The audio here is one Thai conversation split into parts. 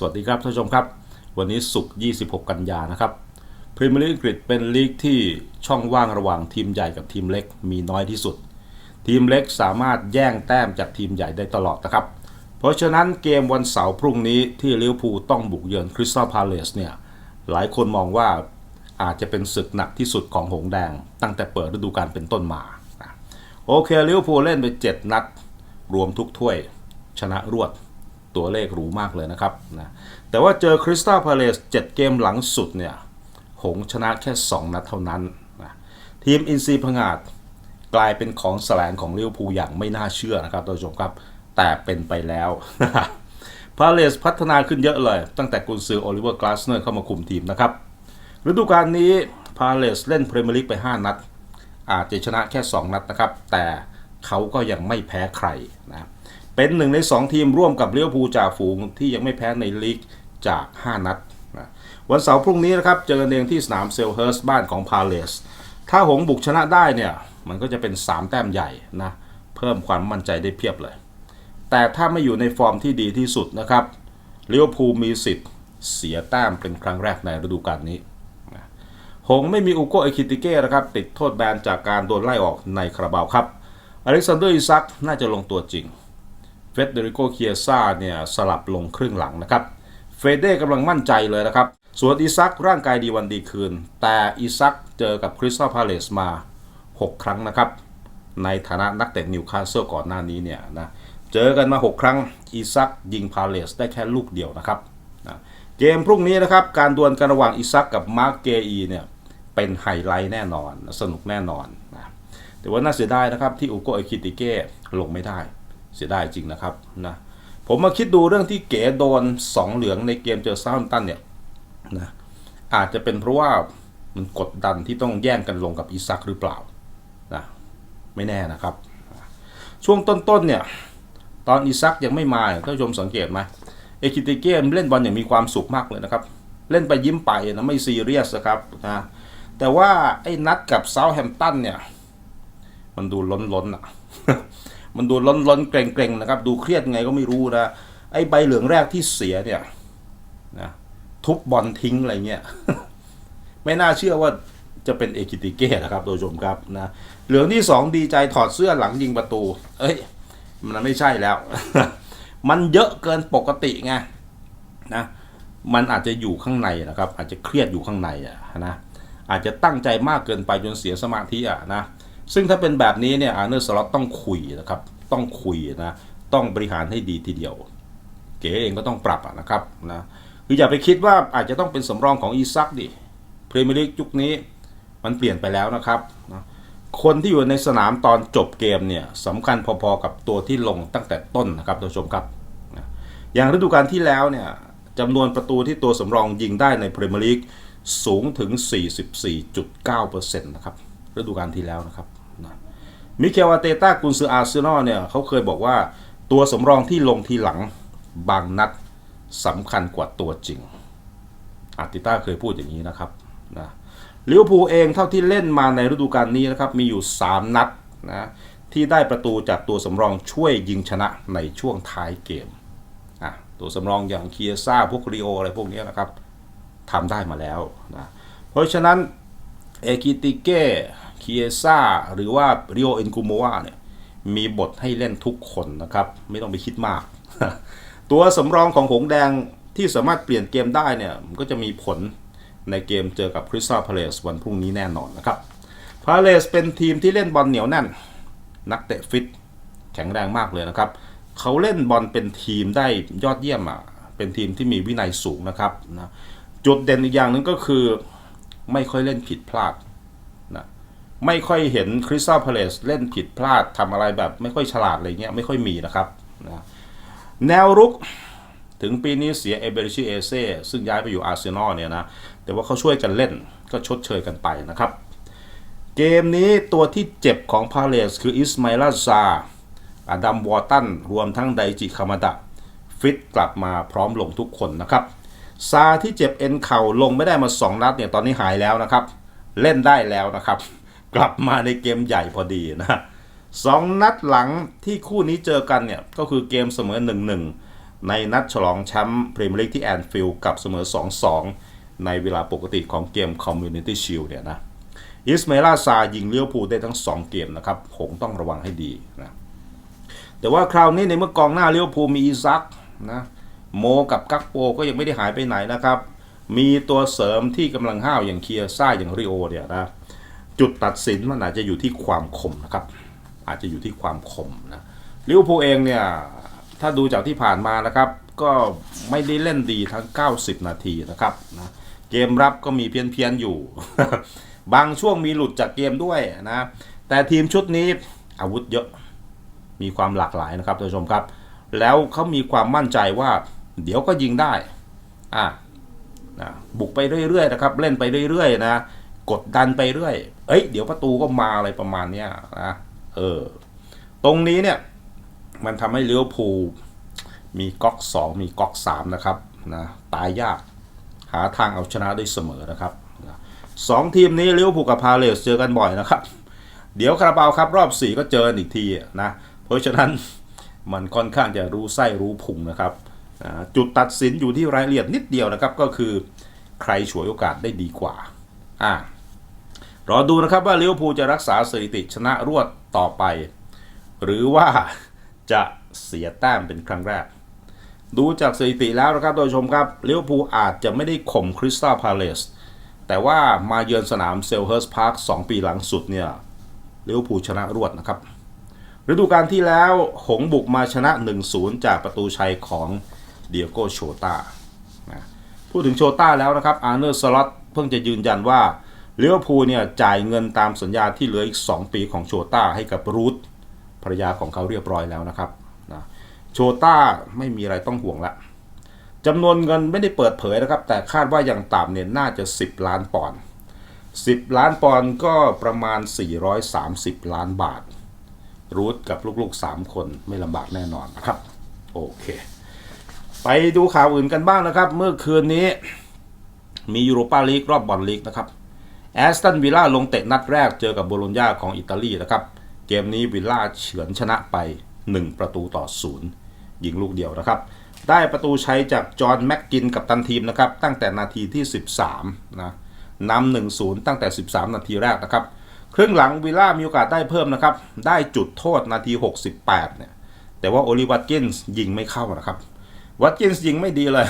สวัสดีครับท่านผู้ชมครับ วันนี้ศุกร์ 26 กันยานะครับพรีเมียร์ลีกอังกฤษเป็นลีกที่ช่องว่างระหว่างทีมใหญ่กับทีมเล็กมีน้อยที่สุด ทีมเล็กสามารถแย่งแต้มจากทีมใหญ่ได้ตลอดนะครับ เพราะฉะนั้นเกมวันเสาร์พรุ่งนี้ที่ลิเวอร์พูลต้องบุกเยือนคริสตัลพาเลสเนี่ยหลายคนมองว่าอาจจะเป็นศึกหนักที่สุดของหงส์แดง ตั้งแต่เปิดฤดูกาลเป็นต้นมาโอเคลิเวอร์พูลเล่นไป 7 นัด รวมทุกถ้วย ชนะรวด ตัวเลขหรูมากเลยนะครับนะแต่ว่าเจอคริสตัลพาเลส7เกมหลังสุดเนี่ย หงชนะแค่ 2 นัดเท่านั้นนะทีมอินซีพงาดกลายเป็นของแสลงของลิเวอร์พูลอย่างไม่น่าเชื่อนะครับท่านผู้ชมครับ แต่เป็นไปแล้วพาเลสพัฒนาขึ้นเยอะเลย ตั้งแต่กุนซือโอลิเวอร์กลาสเนอร์เข้ามาคุมทีมนะครับฤดูกาลนี้พาเลสเล่นพรีเมียร์ลีกไป 5 นัด อาจจะชนะแค่ 2 นัดนะครับ แต่เขาก็ยังไม่แพ้ใครนะ เป็นหนึ่งใน2 ทีมร่วมกับเลิเวอร์พูจ่าฝูงที่ยังไม่แพ้ในลีกจาก 5 นัดนะวันเสาร์พรุ่งนี้นะครับ เจอกันเองที่สนามเซลเฮิร์สบ้านของพาเลสถ้าหงบุกชนะได้เนี่ย มันก็จะเป็น 3 แต้มใหญ่นะ เพิ่มความมั่นใจได้เพียบเลย แต่ถ้าไม่อยู่ในฟอร์มที่ดีที่สุดนะครับเลิเวอร์พูมีสิทธิ์เสียแต้มเป็นครั้งแรกในฤดูกาลนี้หงไม่มีอุโกเอคิติเก้นะครับติดโทษแบนจากการโดนไล่ออกในคาราบาวครับอเล็กซานเดอร์อิซักน่าจะลงตัวจริง เฟเดริโกเคียซ่าเนี่ยสลับลงครึ่งหลังนะครับ เฟเด้กำลังมั่นใจเลยนะครับ ส่วนอิซักร่างกายดีวันดีคืน แต่อิซักเจอกับคริสตัลพาเลสมา 6 ครั้งนะครับ ในฐานะนักเตะนิวคาสเซิลก่อนหน้านี้เนี่ยนะ เจอกันมา 6 ครั้ง อิซักยิงพาเลสได้แค่ลูกเดียวนะครับนะเกมพรุ่งนี้นะครับ การดวลกันระหว่างอิซักกับมาร์กเกอีเนี่ยเป็นไฮไลท์แน่นอน สนุกแน่นอนนะแต่ว่าน่าเสียดายนะครับที่อุโกเอคิติเก้ลงไม่ได้ เสียดายจริงนะครับนะผมมาคิดดูเรื่องที่เก๋โดน 2 เหลืองในเกมเจอซาร์มตันเนี่ยนะอาจจะเป็นเพราะว่ามันกดดันที่ต้องแย่งกันลงกับอิซักหรือเปล่านะไม่แน่นะครับ ช่วงต้นๆเนี่ยตอนอิซักยังไม่มาท่านผู้ชมสังเกตไหมเอคิติเก้เล่นบอลอย่างมีความสุขมากเลยนะครับ เล่นไปยิ้มไปนะไม่ซีเรียสนะครับนะแต่ว่าไอ้นัดกับเซาแฮมป์ตันเนี่ย มันดูล้นๆอะ มันดูล้นๆเกรงๆนะครับ ดูเครียดไงก็ไม่รู้นะไอ้ใบเหลืองแรกที่เสียเนี่ยนะทุบบอลทิ้งอะไรเงี้ยไม่น่าเชื่อว่าจะเป็นเอคิติเก้นะครับโดยชมครับนะเหลืองที่สองดีใจถอดเสื้อหลังยิงประตู เอ้ย มันไม่ใช่แล้ว มันเยอะเกินปกติไงนะมันอาจจะอยู่ข้างในนะครับ อาจจะเครียดอยู่ข้างในอะนะอาจจะตั้งใจมากเกินไปจนเสียสมาธิอะนะ ซึ่งถ้าเป็นแบบนี้เนี่ยอาร์เนอร์สล็อตต้องคุยนะครับ ต้องคุยนะ ต้องบริหารให้ดีทีเดียว เก๋เองก็ต้องปรับะนะครับนะคืออย่าไปคิดว่าอาจจะต้องเป็นสำรองของอีซักดิพรีเมียร์ลีกยุคนี้มันเปลี่ยนไปแล้วนะครับนะคนที่อยู่ในสนามตอนจบเกมเนี่ยสำคัญพอๆกับตัวที่ลงตั้งแต่ต้นนะครับท่านผู้ชมครับนะอย่างฤดูกาลที่แล้วเนี่ยจำนวนประตูที่ตัวสำรองยิงได้ในพรีเมียร์ลีกสูงถึง 44.9%นะครับฤดูกาลที่แล้วนะครับ มิเคลอาเตต้ากุนซืออาร์เซนอลเนี่ยเขาเคยบอกว่าตัวสำรองที่ลงทีหลังบางนัดสำคัญกว่าตัวจริง อาร์ติต้าเคยพูดอย่างนี้นะครับนะลิเวอร์พูลเองเท่าที่เล่นมาในฤดูกาลนี้นะครับมีอยู่ 3 นัดนะที่ได้ประตูจากตัวสำรองช่วยยิงชนะในช่วงท้ายเกมอะตัวสำรองอย่างเคียซ่าพวกริโออะไรพวกนี้นะครับทำได้มาแล้วนะเพราะฉะนั้น เอกิติเก้เคียซ่าหรือว่าริโอเอ็นกูโมวาเนี่ยมีบทให้เล่นทุกคนนะครับ ไม่ต้องไปคิดมาก ตัวสำรองของหงแดงที่สามารถเปลี่ยนเกมได้เนี่ยมันก็จะมีผลในเกมเจอกับคริสตัลพาเลสวันพรุ่งนี้แน่นอนนะครับพาเลสเป็นทีมที่เล่นบอลเหนียวแน่น นักเตะฟิตแข็งแรงมากเลยนะครับ เขาเล่นบอลเป็นทีมได้ยอดเยี่ยมอะเป็นทีมที่มีวินัยสูงนะครับนะจุดเด่นอีกอย่างหนึงก็คือ ไม่ค่อยเล่นผิดพลาดนะไม่ค่อยเห็นคริสตัลพาเลสเล่นผิดพลาดทำอะไรแบบไม่ค่อยฉลาดอะไรเงี้ยไม่ค่อยมีนะครับนะแนวรุกถึงปีนี้เสียเอเบริชิเอเซ่ซึ่งย้ายไปอยู่อาร์เซนอลเนี่ยนะ แต่ว่าเขาช่วยกันเล่นก็ชดเชยกันไปนะครับ เกมนี้ตัวที่เจ็บของพาเลสคืออิสมาอิลาซาอดัมวอร์ตันรวมทั้งไดจิคามาดะฟิตกลับมาพร้อมลงทุกคนนะครับ ซาที่เจ็บเอ็นเข่าลงไม่ได้มา 2 นัดเนี่ยตอนนี้หายแล้วนะครับ เล่นได้แล้วนะครับ กลับมาในเกมใหญ่พอดีนะสองนัดหลังที่คู่นี้เจอกันเนี่ย ก็คือเกมเสมอ 1-1 ในนัดฉลองแชมป์พรีเมียร์ลีกที่แอนฟิลด์กับเสมอ 2-2 ในเวลาปกติของเกม Community Shield เนี่ยนะอิสเมาอิลาซายิงเลี้ยวภูได้ทั้ง 2 เกมนะครับคงต้องระวังให้ดีนะแต่ว่าคราวนี้ในเมื่อกองหน้าเลี้ยวภูมีอีซักนะ โมกับกักโปก็ยังไม่ได้หายไปไหนนะครับ มีตัวเสริมที่กำลังห้าวอย่างเคียซ่าอย่างริโอเนี่ยนะจุดตัดสินมันอาจจะอยู่ที่ความคมนะครับ อาจจะอยู่ที่ความคมนะลิเวอร์พูลเองเนี่ยถ้าดูจากที่ผ่านมานะครับก็ไม่ได้เล่นดีทั้ง 90 นาทีนะครับนะเกมรับก็มีเพี้ยนๆอยู่ บางช่วงมีหลุดจากเกมด้วยนะแต่ทีมชุดนี้อาวุธเยอะมีความหลากหลายนะครับท่านผู้ชมครับ แล้วเขามีความมั่นใจว่า เดี๋ยวก็ยิงได้อะนะบุกไปเรื่อยๆนะครับ เล่นไปเรื่อยๆนะกดดันไปเรื่อย เอ้ย เดี๋ยวประตูก็มาอะไรประมาณเนี้ยนะเออ ตรงนี้เนี่ย มันทำให้เลี้ยวภูมีก๊อก 2 มีก๊อก 3 นะครับนะตายยากหาทางเอาชนะได้เสมอนะครับสองทีมนี้เลี้ยวภูลกับพาเลสเจอกันบ่อยนะครับ เดี๋ยวคาราบาวครับรอบ 4 ก็เจออีกทีนะ เพราะฉะนั้นมันค่อนข้างจะรู้ไส้รู้พุงนะครับ จุดตัดสินอยู่ที่รายละเอียดนิดเดียวนะครับ ก็คือใครฉวยโอกาสได้ดีกว่าอ่ารอดูนะครับว่าลิเวอร์พูลจะรักษาสถิติชนะรวดต่อไป หรือว่าจะเสียแต้มเป็นครั้งแรก ดูจากสถิติแล้วนะครับท่านผู้ชมครับลิเวอร์พูลอาจจะไม่ได้ข่มคริสตัลพาเลสแต่ว่ามาเยือนสนามเซลเฮิร์สพาร์ค2ปีหลังสุดเนี่ยลิเวอร์พูลชนะรวดนะครับฤดูกาลที่แล้วหงบุกมาชนะ 1-0 จากประตูชัยของ เดียโกโชตานะพูดถึงโชต้าแล้วนะครับอาร์เนอร์สล็อตเพิ่งจะยืนยันว่าเลิเวพูเนี่ยจ่ายเงินตามสัญญาที่เหลืออีก 2 ปีของโชต้าให้กับรูทภรรยาของเขาเรียบร้อยแล้วนะครับนะโชต้าไม่มีอะไรต้องห่วงละจำนวนเงินไม่ได้เปิดเผยนะครับ แต่คาดว่าอย่างต่ำเนี่ยน่าจะ 10 ล้านปอนด์10 ล้านปอนด์ก็ประมาณ 430 ล้านบาท รูทกับลูกๆ 3 คนไม่ลำบากแน่นอนนะครับ โอเค ไปดูข่าวอื่นกันบ้างนะครับ เมื่อคืนนี้ มียูโรปาลีกรอบบอลลีกนะครับแอสตันวิลล่าลงเตะนัดแรกเจอกับโบโลญญาของอิตาลีนะครับ เกมนี้วิลล่าเฉือนชนะไป 1 ประตูต่อ0ยิงลูกเดียวนะครับ ได้ประตูใชัยจากจอห์นแม็กกินกับตันทีมนะครับ ตั้งแต่นาทีที่ 13นะนำ1-0ตั้งแต่ 13 นาทีแรกนะครับ ครึ่งหลังวิลล่ามีโอกาสได้เพิ่มนะครับ ได้จุดโทษนาที 68เนี่ยแต่ว่าโอลิวัตกินส์ยิงไม่เข้านะครับ วัตกินส์ยิงไม่ดีเลย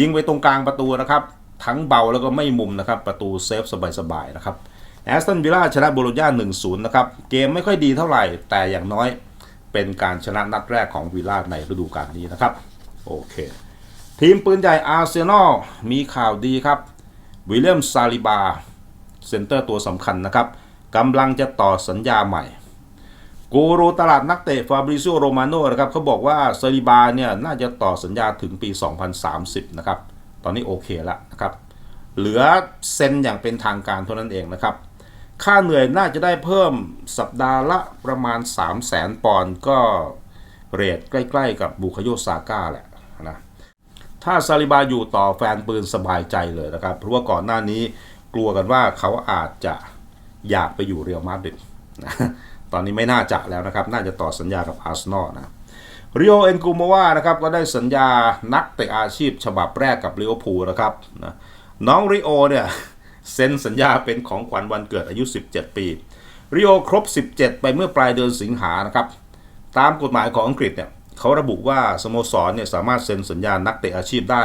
ยิงไปตรงกลางประตูนะครับ ทั้งเบาแล้วก็ไม่มุมนะครับ ประตูเซฟสบายๆนะครับแอสตันวิลล่าชนะโบโลญญา1-0 นะครับ เกมไม่ค่อยดีเท่าไหร่ แต่อย่างน้อยเป็นการชนะนัดแรกของวิลล่าในฤดูกาลนี้นะครับ โอเค ทีมปืนใหญ่อาร์เซนอลมีข่าวดีครับวิลเลียมซาลิบาเซนเตอร์ตัวสำคัญนะครับกำลังจะต่อสัญญาใหม่ กูรูตลาดนักเตะฟาบริซิโอโรมาโน่นะครับเขาบอกว่าซาลิบาเนี่ยน่าจะต่อสัญญาถึงปี 2030 นะครับ ตอนนี้โอเคแล้วนะครับ เหลือเซ็นอย่างเป็นทางการเท่านั้นเองนะครับ ค่าเหนื่อยน่าจะได้เพิ่มสัปดาห์ละประมาณ 3 0 0แสนปอนด์ก็เรทใกล้ๆกับบุคโยซาก้าแหละนะถ้าซาลิบาอยู่ต่อแฟนปืนสบายใจเลยนะครับ เพราะว่าก่อนหน้านี้กลัวกันว่าเขาอาจจะอยากไปอยู่เรียลมาดริดนะ ตอนนี้ไม่น่าจะแล้วนะครับ น่าจะต่อสัญญากับอาร์เซนอลนะริโอเอ็นกูมาวานะครับก็ได้สัญญานักเตะอาชีพฉบับแรกกับลิเวอร์พูลนะครับนะน้องริโอเนี่ยเซ็นสัญญาเป็นของขวัญวันเกิดอายุ 17 ปีริโอครบ 17 ไปเมื่อปลายเดือนสิงหานะครับ ตามกฎหมายของอังกฤษเนี่ยเขาระบุว่าสโมสรเนี่ยสามารถเซ็นสัญญานักเตะอาชีพได้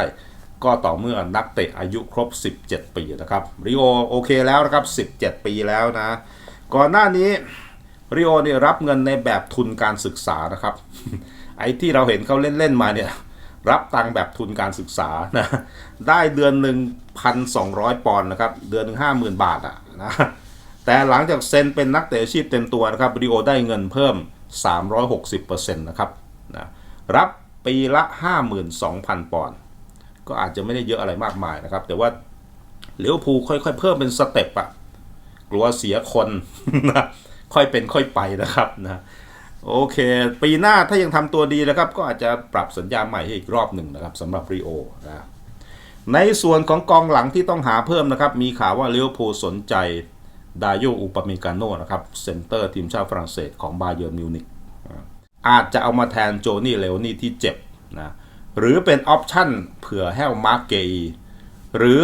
ก็ต่อเมื่อนักเตะอายุครบ 17 ปีนะครับริโอโอเคแล้วนะครับ 17 ปีแล้วนะ ก่อนหน้านี้ ริโอเนี่ยรับเงินในแบบทุนการศึกษานะครับ ไอ้ที่เราเห็นเขาเล่น ๆ มาเนี่ย รับตังแบบทุนการศึกษานะได้เดือนหนึ่งพันสองร้อยปอนด์นะครับ เดือนหนึ่งห้าหมื่นบาทอะนะแต่หลังจากเซ็นเป็นนักเตะอาชีพเต็มตัวนะครับริโอได้เงินเพิ่ม 360%นะครับนะรับปีละ 52,000 ปอนด์ก็อาจจะไม่ได้เยอะอะไรมากมายนะครับ แต่ว่าเลี้ยวภูค่อยๆ เพิ่มเป็นสเต็ปอะกลัวเสียคนนะ ค่อยเป็นค่อยไปนะครับนะโอเค ปีหน้าถ้ายังทำตัวดีนะครับ ก็อาจจะปรับสัญญาใหม่ให้อีกรอบหนึ่งนะครับสำหรับริโอนะในส่วนของกองหลังที่ต้องหาเพิ่มนะครับ มีข่าวว่าเลิเวอร์พูลสนใจดายโยอุปเมกาโนนะครับเซนเตอร์ทีมชาติฝรั่งเศสของบาเยิร์มิวนิกอาจจะเอามาแทนโจนี่เลโอนี่ที่เจ็บนะหรือเป็นออปชั่นเผื่อแห้วมาร์เกอีหรือ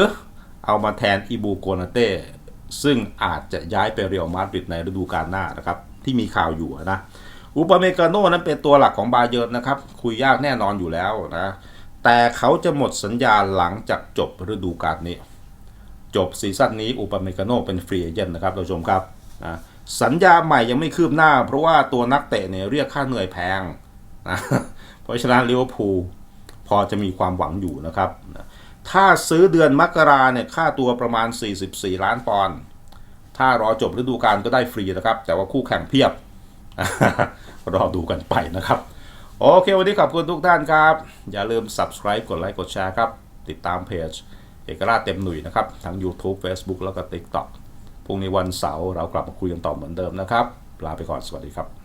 เอามาแทนอีบูโกนาเต้ ซึ่งอาจจะย้ายไปเรียลมาดริดในฤดูกาลหน้านะครับที่มีข่าวอยู่นะอุปเมกาโนนั้นเป็นตัวหลักของบาเยิร์นนะครับ คุยยากแน่นอนอยู่แล้วนะแต่เขาจะหมดสัญญาหลังจากจบฤดูกาลนี้ จบซีซั่นนี้อุปเมกาโนเป็นฟรีเอเจนต์นะครับท่านผู้ชมครับนะสัญญาใหม่ยังไม่คืบหน้า เพราะว่าตัวนักเตะเนี่ยเรียกค่าเหนื่อยแพงนะเพราะฉะนั้นลิเวอร์พูลพอจะมีความหวังอยู่นะครับนะ ถ้าซื้อเดือนมกราเนี่ยค่าตัวประมาณ 44 ล้านปอนด์ถ้ารอจบฤดูกาลก็ได้ฟรีนะครับ แต่ว่าคู่แข่งเพียบ รอดูกันไปนะครับ โอเค วันนี้ขอบคุณทุกท่านครับ อย่าลืม subscribe กดไลค์กดแชร์ครับ ติดตามเพจเอกราชเต็มหนุ่ยนะครับ ทั้ง YouTube Facebook แล้วก็ TikTok พรุ่งนี้วันเสาร์เรากลับมาคุยกันต่อเหมือนเดิมนะครับ ลาไปก่อนสวัสดีครับ